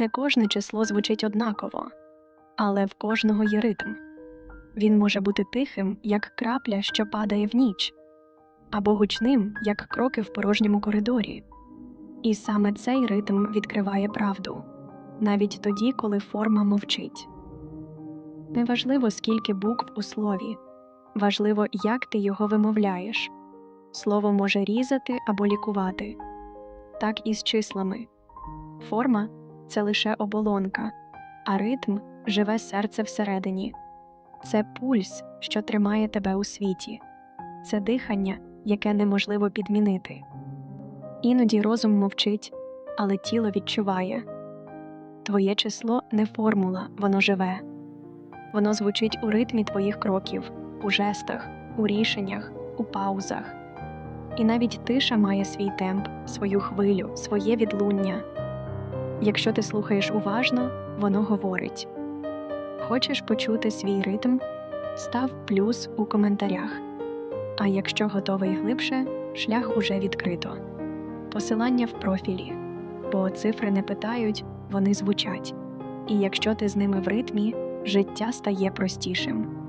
Не кожне число звучить однаково, але в кожного є ритм. Він може бути тихим, як крапля, що падає в ніч, або гучним, як кроки в порожньому коридорі. І саме цей ритм відкриває правду, навіть тоді, коли форма мовчить. Неважливо, скільки букв у слові, важливо, як ти його вимовляєш. Слово може різати або лікувати. Так і з числами. Форма це лише оболонка, а ритм живе серце всередині. Це пульс, що тримає тебе у світі, це дихання, яке неможливо підмінити. Іноді розум мовчить, але тіло відчуває. Твоє число не формула, воно живе. Воно звучить у ритмі твоїх кроків, у жестах, у рішеннях, у паузах. І навіть тиша має свій темп, свою хвилю, своє відлуння. Якщо ти слухаєш уважно, воно говорить. Хочеш почути свій ритм? Став плюс у коментарях. А якщо готовий глибше, шлях уже відкрито. Посилання в профілі, бо цифри не питають, вони звучать. І якщо ти з ними в ритмі, життя стає простішим.